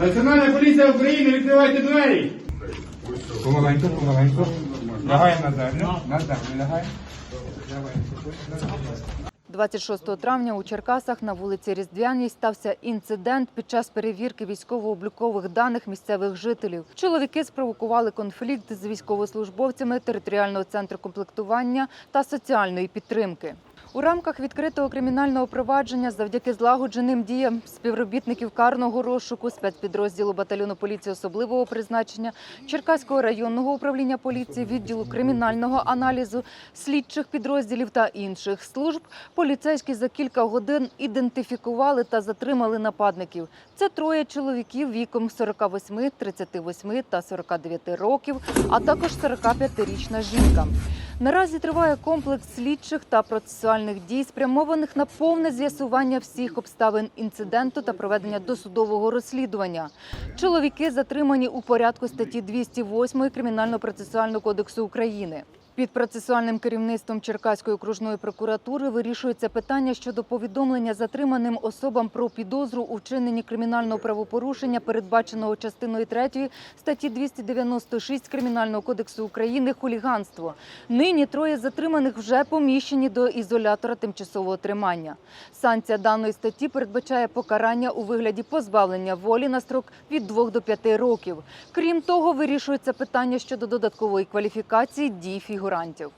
Національна поліція України, відкривайте двері! Помаленьку, помаленьку. Лягаємо на землю. На землю лягаємо. 26 травня у Черкасах на вулиці Різдвяній стався інцидент під час перевірки військово-облікових даних місцевих жителів. Чоловіки спровокували конфлікт з військовослужбовцями територіального центру комплектування та соціальної підтримки. У рамках відкритого кримінального провадження завдяки злагодженим діям співробітників карного розшуку спецпідрозділу батальйону поліції особливого призначення Черкаського районного управління поліції, відділу кримінального аналізу, слідчих підрозділів та інших служб поліцейські за кілька годин ідентифікували та затримали нападників. Це троє чоловіків віком 48, 38 та 49 років, а також 45-річна жінка. Наразі триває комплекс слідчих та процесуальних дій, спрямованих на повне з'ясування всіх обставин інциденту та проведення досудового розслідування. Чоловіки затримані у порядку статті 208 Кримінально-процесуального кодексу України. Під процесуальним керівництвом Черкаської окружної прокуратури вирішується питання щодо повідомлення затриманим особам про підозру у вчиненні кримінального правопорушення, передбаченого частиною 3 статті 296 Кримінального кодексу України хуліганство. Нині троє затриманих вже поміщені до ізолятора тимчасового тримання. Санкція даної статті передбачає покарання у вигляді позбавлення волі на строк від 2 до 5 років. Крім того, вирішується питання щодо додаткової кваліфікації дій фігурантів.